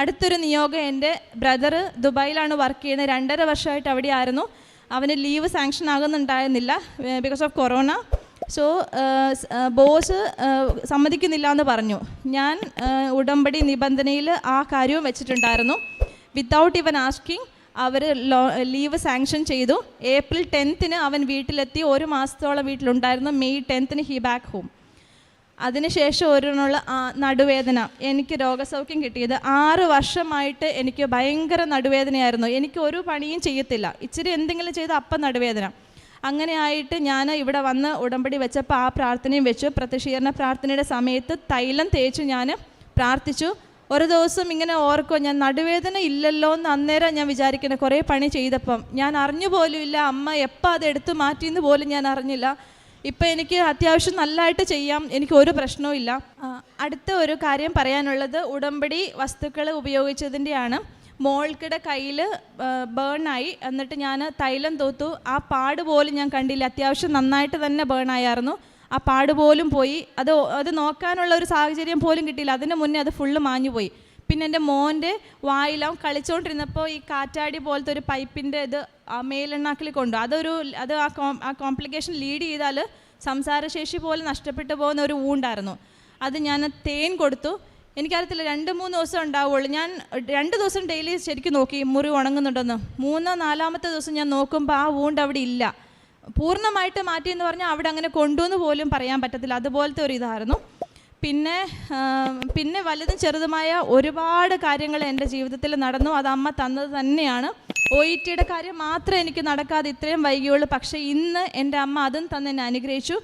അടുത്തൊരു നിയോഗം എന്റെ ബ്രദർ ദുബായിലാണ് വർക്ക് ചെയ്യുന്നത്. രണ്ടര വർഷമായിട്ട് അവിടെ ആയിരുന്നു അവന് leave sanction ആകുന്നുണ്ടായിരുന്നില്ല because of corona so boss സമ്മതിക്കുന്നില്ല എന്ന് പറഞ്ഞു. ഞാൻ ഉടമ്പടി നിബന്ധനയിൽ ആ കാര്യവും വെച്ചിട്ടുണ്ടായിരുന്നു. വിത്തൗട്ട് ഇവൻ ആസ്കിങ് അവർ ലീവ് സാങ്ഷൻ ചെയ്തു. ഏപ്രിൽ ടെൻത്തിന് അവൻ വീട്ടിലെത്തി. ഒരു മാസത്തോളം വീട്ടിലുണ്ടായിരുന്നു. മെയ് ടെൻത്തിന് ഹി ബാക്ക് ഹോം അതിനുശേഷം ഒരെണ്ണമുള്ള നടുവേദന. എനിക്ക് രോഗസൗഖ്യം കിട്ടിയത് ആറ് വർഷമായിട്ട് എനിക്ക് ഭയങ്കര നടുവേദനയായിരുന്നു. എനിക്ക് ഒരു പണിയും ചെയ്യത്തില്ല. ഇച്ചിരി എന്തെങ്കിലും ചെയ്ത് അപ്പം നടുവേദന. അങ്ങനെ ആയിട്ട് ഞാൻ ഇവിടെ വന്ന് ഉടമ്പടി വെച്ചപ്പോൾ ആ പ്രാർത്ഥനയും വെച്ചു. പ്രത്യക്ഷീകരണ പ്രാർത്ഥനയുടെ സമയത്ത് തൈലം തേച്ച് ഞാൻ പ്രാർത്ഥിച്ചു. ഒരു ദിവസം ഇങ്ങനെ ഓർക്കോ ഞാൻ നടുവേദന ഇല്ലല്ലോ എന്ന് അന്നേരം ഞാൻ വിചാരിക്കുന്നത് കുറേ പണി ചെയ്തപ്പം. ഞാൻ അറിഞ്ഞു ഇല്ല അമ്മ എപ്പോൾ അത് എടുത്തു മാറ്റിയെന്ന് പോലും ഞാൻ അറിഞ്ഞില്ല. ഇപ്പം എനിക്ക് അത്യാവശ്യം നല്ലതായിട്ട് ചെയ്യാം. എനിക്ക് ഒരു പ്രശ്നവും ഇല്ല. അടുത്ത ഒരു കാര്യം പറയാനുള്ളത് ഉടമ്പടി വസ്തുക്കൾ ഉപയോഗിച്ചതിന്റെയാണ്. മോൾക്കിടെ കയ്യിൽ ബേണായി എന്നിട്ട് ഞാൻ തൈലം തൂത്തു. ആ പാട് പോലും ഞാൻ കണ്ടില്ല. അത്യാവശ്യം നന്നായിട്ട് തന്നെ ബേൺ ആയായിരുന്നു. ആ പാട് പോലും പോയി. അത് അത് നോക്കാനുള്ള ഒരു സാഹചര്യം പോലും കിട്ടിയില്ല. അതിന് മുന്നേ അത് ഫുള്ള് മാഞ്ഞു പോയി പിന്നെ എന്റെ മോന്റെ വായിലാവും കളിച്ചുകൊണ്ടിരുന്നപ്പോൾ ഈ കാറ്റാടി പോലത്തെ ഒരു പൈപ്പിന്റെ ഇത് മേലെണ്ണാക്കിൽ കൊണ്ടു. അതൊരു അത് ആ കോം ആ കോംപ്ലിക്കേഷൻ ലീഡ് ചെയ്താൽ സംസാരശേഷി പോലെ നഷ്ടപ്പെട്ടു പോകുന്ന ഒരു ഊണ്ടായിരുന്നു. അത് ഞാൻ തേൻ കൊടുത്തു. എനിക്കറിയത്തില്ല രണ്ട് മൂന്ന് ദിവസം ഉണ്ടാവുള്ളൂ. ഞാൻ രണ്ട് ദിവസം ഡെയിലി ശരിക്കും നോക്കി മുറി ഉണങ്ങുന്നുണ്ടെന്ന്. മൂന്നോ നാലാമത്തെ ദിവസം ഞാൻ നോക്കുമ്പോൾ ആ വൂണ്ട് അവിടെ ഇല്ല. പൂർണമായിട്ട് മാറ്റിയെന്ന് പറഞ്ഞാൽ അവിടെ അങ്ങനെ കൊണ്ടുവന്ന് പോലും പറയാൻ പറ്റത്തില്ല. അതുപോലത്തെ ഒരു ഇതായിരുന്നു. പിന്നെ പിന്നെ വലുതും ചെറുതുമായ ഒരുപാട് കാര്യങ്ങൾ എന്റെ ജീവിതത്തിൽ നടന്നു. അത് അമ്മ തന്നത് തന്നെയാണ്. ഒ ഇ ടിയുടെ കാര്യം മാത്രമേ എനിക്ക് നടക്കാതെ ഇത്രയും വൈകിയുള്ളൂ. പക്ഷേ ഇന്ന് എന്റെ അമ്മ അതും തന്നെ അനുഗ്രഹിച്ചു.